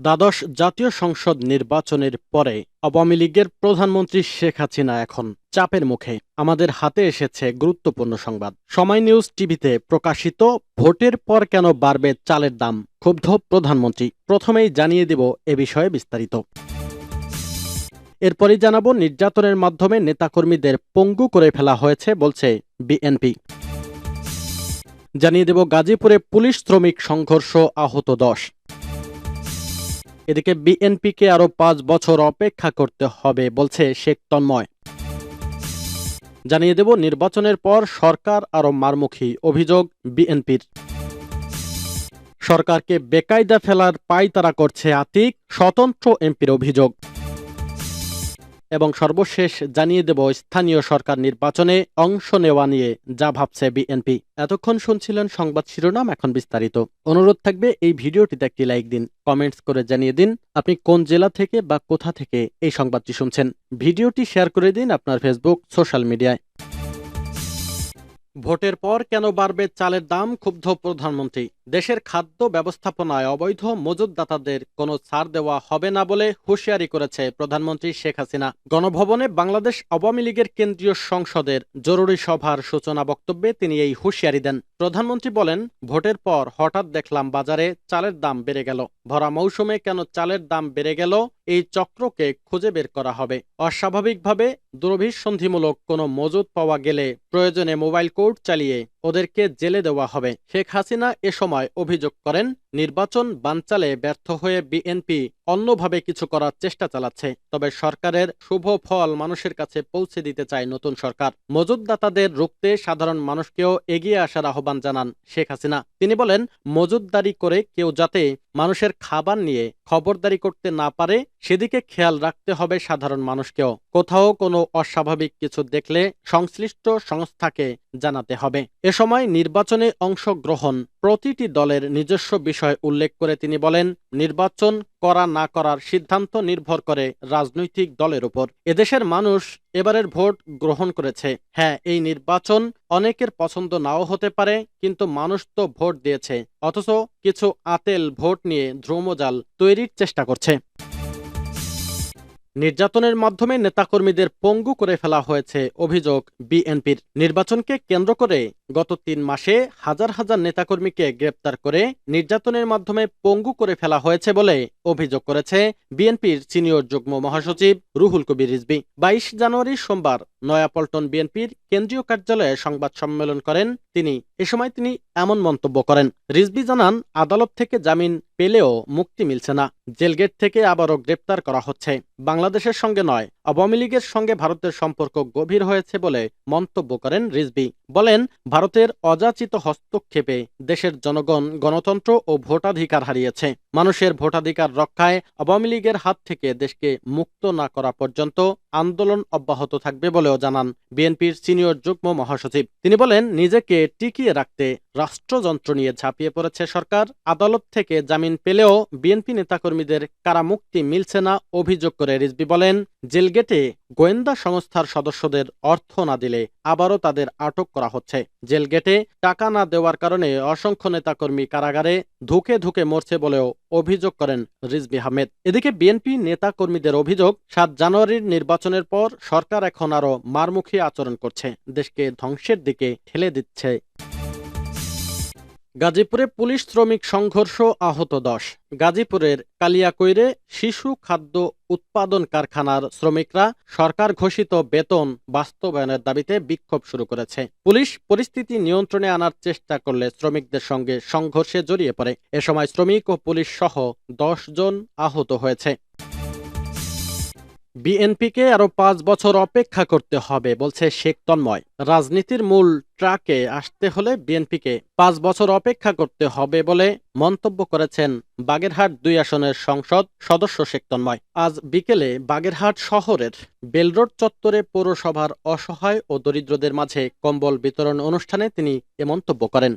দ্বাদশ জাতীয় সংসদ নির্বাচনের পরে আওয়ামী লীগের প্রধানমন্ত্রী শেখ হাসিনা এখন চাপের মুখে। আমাদের হাতে এসেছে গুরুত্বপূর্ণ সংবাদ। সময় নিউজ টিভিতে প্রকাশিত, ভোটের পর কেন বাড়বে চালের দাম? ক্ষুব্ধ প্রধানমন্ত্রী। প্রথমেই জানিয়ে দেব এ বিষয়ে বিস্তারিত। এরপরই জানাব, নির্যাতনের মাধ্যমে নেতাকর্মীদের পঙ্গু করে ফেলা হয়েছে, বলছে বিএনপি। জানিয়ে দেব, গাজীপুরে পুলিশ শ্রমিক সংঘর্ষ আহত দশ। এদিকে বিএনপিকে আরও পাঁচ বছর অপেক্ষা করতে হবে, বলছে শেখ তন্ময়। জানিয়ে দেব, নির্বাচনের পর সরকার আরও মারমুখী অভিযোগ বিএনপির। সরকারকে বেকায়দা ফেলার পায়তারা করছে আতিক, স্বতন্ত্র এমপির অভিযোগ। এবং সর্বশেষ জানিয়ে দেব স্থানীয় সরকার নির্বাচনে অংশ নেওয়া নিয়ে, যা ভাবছে বিএনপি। এতক্ষণ শুনছিলেন সংবাদ শিরোনাম, এখন বিস্তারিত। অনুরোধ থাকবে এই ভিডিওটিতে একটি লাইক দিন, কমেন্টস করে জানিয়ে দিন আপনি কোন জেলা থেকে বা কোথা থেকে এই সংবাদটি শুনছেন। ভিডিওটি শেয়ার করে দিন আপনার ফেসবুক, সোশ্যাল মিডিয়ায়। ভোটের পর কেন বাড়বে চালের দাম? ক্ষুব্ধ প্রধানমন্ত্রী। দেশের খাদ্য ব্যবস্থাপনায় অবৈধ মজুদদাতাদের কোনো ছাড় দেওয়া হবে না বলে হুঁশিয়ারি করেছে প্রধানমন্ত্রী শেখ হাসিনা। গণভবনে বাংলাদেশ আওয়ামী লীগের কেন্দ্রীয় সংসদের জরুরি সভার সূচনা বক্তব্যে তিনি এই হুঁশিয়ারি দেন। প্রধানমন্ত্রী বলেন, ভোটের পর হঠাৎ দেখলাম বাজারে চালের দাম বেড়ে গেল। ভরা মৌসুমে কেন চালের দাম বেড়ে গেল? এই চক্রকে খুঁজে বের করা হবে। অস্বাভাবিকভাবে দুরভিসন্ধিমূলক কোনো মজুদ পাওয়া গেলে প্রয়োজনে মোবাইল কোর্ট চালিয়ে ওদেরকে জেলে দেওয়া হবে। শেখ হাসিনা এ সময় অভিযোগ করেন নির্বাচন বানচালে ব্যর্থ হয়ে বিএনপি অন্যভাবে কিছু করার চেষ্টা চালাচ্ছে, তবে সরকারের শুভ ফল মানুষের কাছে পৌঁছে দিতে চায় নতুন সরকার। মজুদদাতাদের রুখতে সাধারণ মানুষকেও এগিয়ে আসার আহ্বান জানান শেখ হাসিনা। তিনি বলেন, মজুদদারি করে কেউ যাতে মানুষের খাবার নিয়ে খবরদারি করতে না পারে, সেদিকে খেয়াল রাখতে হবে সাধারণ মানুষকেও। কোথাও কোনো অস্বাভাবিক কিছু দেখলে সংশ্লিষ্ট সংস্থাকে জানাতে হবে। এ সময় নির্বাচনে অংশগ্রহণ প্রতিটি দলের নিজস্ব বিষয় উল্লেখ করে তিনি বলেন, নির্বাচন করা না করার সিদ্ধান্ত নির্ভর করে রাজনৈতিক দলের উপর। এদেশের মানুষ এবারের ভোট গ্রহণ করেছে। হ্যাঁ এই নির্বাচন অনেকের পছন্দ নাও হতে পারে, কিন্তু মানুষ তো ভোট দিয়েছে, অথচ কিছু আতেল ভোট নিয়ে ধ্রুমজাল তৈরির চেষ্টা করছে। নির্যাতনের মাধ্যমে নেতাকর্মীদের পঙ্গু করে ফেলা হয়েছে অভিযোগ বিএনপির। নির্বাচনকে কেন্দ্র করে গত তিন মাসে হাজার হাজার নেতাকর্মীকে গ্রেপ্তার করে নির্যাতনের মাধ্যমে পঙ্গু করে ফেলা হয়েছে বলে অভিযোগ করেছে বিএনপির সিনিয়র যুগ্ম মহাসচিব রুহুল কবির রিজবি বাইশ জানুয়ারি সোমবার নয়াপল্টন বিএনপির কেন্দ্রীয় কার্যালয়ে সংবাদ সম্মেলন করেন তিনি। এ সময় তিনি এমন মন্তব্য করেন। রিজবি জানান, আদালত থেকে জামিন পেলেও মুক্তি মিলছে না। জেলগেট থেকে আবারও গ্রেপ্তার করা হচ্ছে। বাংলাদেশের সঙ্গে নয়, আওয়ামী লীগের সঙ্গে ভারতের সম্পর্ক গভীর হয়েছে বলে মন্তব্য করেন রিজবি বলেন, ভারতের অযাচিত হস্তক্ষেপে দেশের জনগণ, গণতন্ত্র ও ভোটাধিকার হারিয়েছে। মানুষের ভোটাধিকার রক্ষায় আওয়ামী লীগের হাত থেকে দেশকে মুক্ত না করা পর্যন্ত আন্দোলন অব্যাহত থাকবে বলেও জানান বিএনপির সিনিয়র যুগ্ম মহাসচিব। তিনি বলেন, নিজেকে টিকিয়ে রাখতে রাষ্ট্রযন্ত্র নিয়ে ঝাঁপিয়ে পড়েছে সরকার। আদালত থেকে জামিন পেলেও বিএনপি নেতাকর্মীদের কারামুক্তি মিলছে না, অভিযোগ করে রিজবি বলেন, জেলগেটে গোয়েন্দা সংস্থার সদস্যদের অর্থ না দিলে আবারও তাদের আটক করা হচ্ছে। জেলগেটে টাকা না দেওয়ার কারণে অসংখ্য নেতাকর্মী কারাগারে ধুকে ধুকে মরছে বলেও অভিযোগ করেন রিজবি আহমেদ। এদিকে বিএনপি নেতাকর্মীদের অভিযোগ, সাত জানুয়ারির নির্বাচনের পর সরকার এখন আরও মারমুখী আচরণ করছে। দেশকে ধ্বংসের দিকে ঠেলে দিচ্ছে। গাজীপুরে পুলিশ শ্রমিক সংঘর্ষ আহত দশ। গাজীপুরের কালিয়াকৈরে শিশু খাদ্য উৎপাদন কারখানার শ্রমিকরা সরকার ঘোষিত বেতন বাস্তবায়নের দাবিতে বিক্ষোভ শুরু করেছে। পুলিশ পরিস্থিতি নিয়ন্ত্রণে আনার চেষ্টা করলে শ্রমিকদের সঙ্গে সংঘর্ষে জড়িয়ে পড়ে। এ সময় শ্রমিক ও পুলিশ সহ দশ জন আহত হয়েছে। বিএনপিকে আরও পাঁচ বছর অপেক্ষা করতে হবে, বলছে শেখ তন্ময়। রাজনীতির মূল ট্রাকে আসতে হলে বিএনপিকে পাঁচ বছর অপেক্ষা করতে হবে বলে মন্তব্য করেছেন বাগেরহাট দুই আসনের সংসদ সদস্য শেখ তন্ময়। আজ বিকেলে বাগেরহাট শহরের বেলরোড চত্বরে পৌরসভার অসহায় ও দরিদ্রদের মাঝে কম্বল বিতরণ অনুষ্ঠানে তিনি এ মন্তব্য করেন।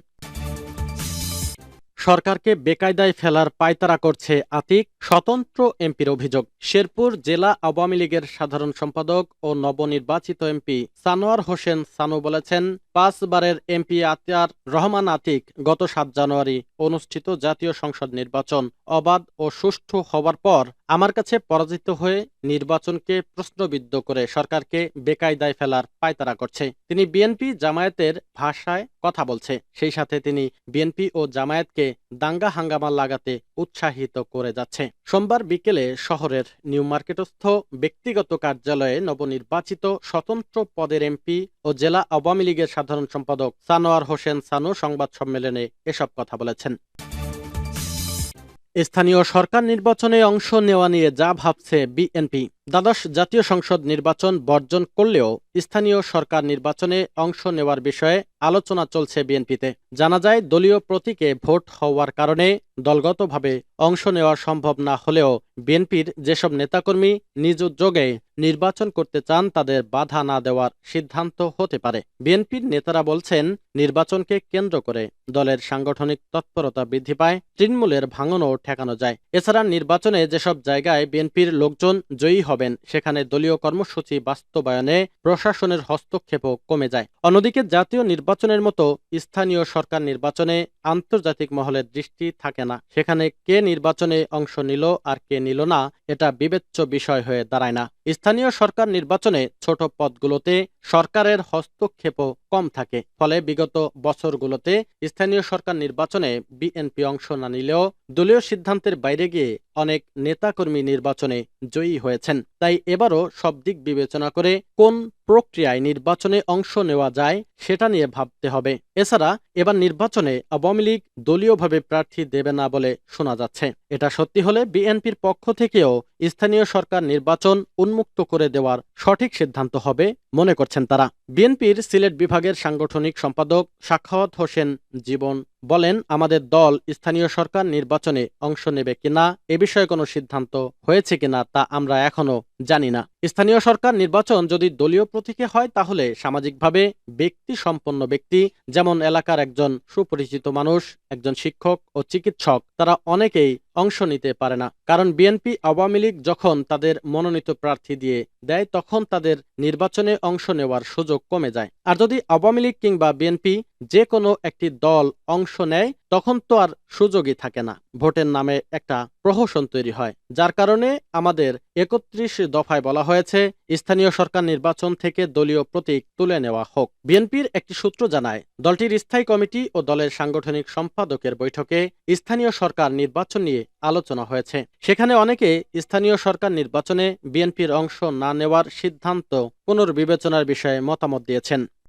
সরকারকে বেকায়দায় ফেলার পায়তারা করছে আতিক, স্বতন্ত্র এমপির অভিযোগ। শেরপুর জেলা আওয়ামী লীগের সাধারণ সম্পাদক ও নবনির্বাচিত এমপি সানোয়ার হোসেন সানু বলেছেন পাঁচবারের এমপি আতিয়ার রহমান আতিক গত সাত জানুয়ারি অনুষ্ঠিত জাতীয় সংসদ নির্বাচন অবাধ ও সুষ্ঠু হওয়ার পর আমার কাছে পরাজিত হয়ে নির্বাচনকে প্রশ্নবিদ্ধ করে সরকারকে বেকায়দায় ফেলার পায়তারা করছে। তিনি বিএনপি জামায়াতের ভাষায় কথা বলছে। সেই সাথে তিনি বিএনপি ও জামায়াতকে দাঙ্গা হাঙ্গামা লাগাতে উৎসাহিত করে যাচ্ছে। সোমবার বিকেলে শহরের নিউ মার্কেটস্থ ব্যক্তিগত কার্যালয়ে নবনির্বাচিত স্বতন্ত্র পদের এমপি ও জেলা আওয়ামী লীগের সাধারণ সম্পাদক সানোয়ার হোসেন সানু সংবাদ সম্মেলনে এসব কথা বলেছেন। স্থানীয় সরকার নির্বাচনে অংশ নেওয়া নিয়ে যা ভাবছে বিএনপি। দ্বাদশ জাতীয় সংসদ নির্বাচন বর্জন করলেও স্থানীয় সরকার নির্বাচনে অংশ নেওয়ার বিষয়ে আলোচনা চলছে বিএনপিতে। জানা যায়, দলীয় প্রতীকে ভোট হওয়ার কারণে দলগতভাবে অংশ নেওয়া সম্ভব না হলেও বিএনপির যেসব নেতাকর্মী নিজ উদ্যোগে নির্বাচন করতে চান, তাদের বাধা না দেওয়ার সিদ্ধান্ত হতে পারে। বিএনপির নেতারা বলছেন, নির্বাচনকে কেন্দ্র করে দলের সাংগঠনিক তৎপরতা বৃদ্ধি পায়, তৃণমূলের ভাঙনও ঠেকানো যায়। এছাড়া নির্বাচনে যেসব জায়গায় বিএনপির লোকজন জয়ী হবেন। সেখানে দলীয় কর্মসূচি বাস্তবায়নে প্রশাসনের হস্তক্ষেপও কমে যায়। অন্যদিকে জাতীয় নির্বাচনের মতো স্থানীয় সরকার নির্বাচনে আন্তর্জাতিক মহলের দৃষ্টি থাকে না। সেখানে কে নির্বাচনে অংশ নিল আর কে নিল না, এটা বিবেচ্য বিষয় হয়ে দাঁড়ায় না। স্থানীয় সরকার নির্বাচনে ছোট পদগুলোতে সরকারের হস্তক্ষেপও কম থাকে। ফলে বিগত বছরগুলোতে স্থানীয় সরকার নির্বাচনে বিএনপি অংশ না নিলেও দলীয় সিদ্ধান্তের বাইরে গিয়ে অনেক নেতাকর্মী নির্বাচনে জয়ী হয়েছেন। তাই এবারও সব দিক বিবেচনা করে কোন প্রক্রিয়ায় নির্বাচনে অংশ নেওয়া যায়, সেটা নিয়ে ভাবতে হবে। এছাড়া, এবার নির্বাচনে আওয়ামী লীগ দলীয়ভাবে প্রার্থী দেবে না বলে শোনা যাচ্ছে। এটা সত্যি হলে বিএনপির পক্ষ থেকেও স্থানীয় সরকার নির্বাচন উন্মুক্ত করে দেওয়ার সঠিক সিদ্ধান্ত হবে, মনে করছেন তারা। বিএনপির সিলেট বিভাগের সাংগঠনিক সম্পাদক সাখাওয়াত হোসেন জীবন বলেন, আমাদের দল স্থানীয় সরকার নির্বাচনে অংশ নেবে কিনা, এ বিষয়ে কোনো সিদ্ধান্ত হয়েছে কিনা তা আমরা এখনও জানি না। স্থানীয় সরকার নির্বাচন যদি দলীয় প্রতীকে হয়, তাহলে সামাজিকভাবে ব্যক্তি সম্পন্ন ব্যক্তি, যেমন এলাকার একজন সুপরিচিত মানুষ, একজন শিক্ষক ও চিকিৎসক, তারা অনেকেই অংশ নিতে পারে না। কারণ বিএনপি আওয়ামী লীগ যখন তাদের মনোনীত প্রার্থী দিয়ে দেয়, তখন তাদের নির্বাচনে অংশ নেওয়ার সুযোগ কমে যায়। আর যদি আওয়ামী লীগ কিংবা বিএনপি যে কোনো একটি দল অংশ নেয় তখন তো আর সুযোগই থাকে না। ভোটের নামে একটা প্রহসন তৈরি হয়। যার কারণে আমাদের একত্রিশ দফায় বলা হয়েছে, স্থানীয় সরকার নির্বাচন থেকে দলীয় প্রতীক তুলে নেওয়া হোক। বিএনপির একটি সূত্র জানায়, দলটির স্থায়ী কমিটি ও দলের সাংগঠনিক সম্পাদকের বৈঠকে স্থানীয় সরকার নির্বাচন নিয়ে আলোচনা হয়েছে। সেখানে অনেকে স্থানীয় সরকার নির্বাচনে বিএনপির অংশ না নেওয়ার সিদ্ধান্ত পুনর্বিবেচনার বিষয়ে মতামত দিয়েছেন।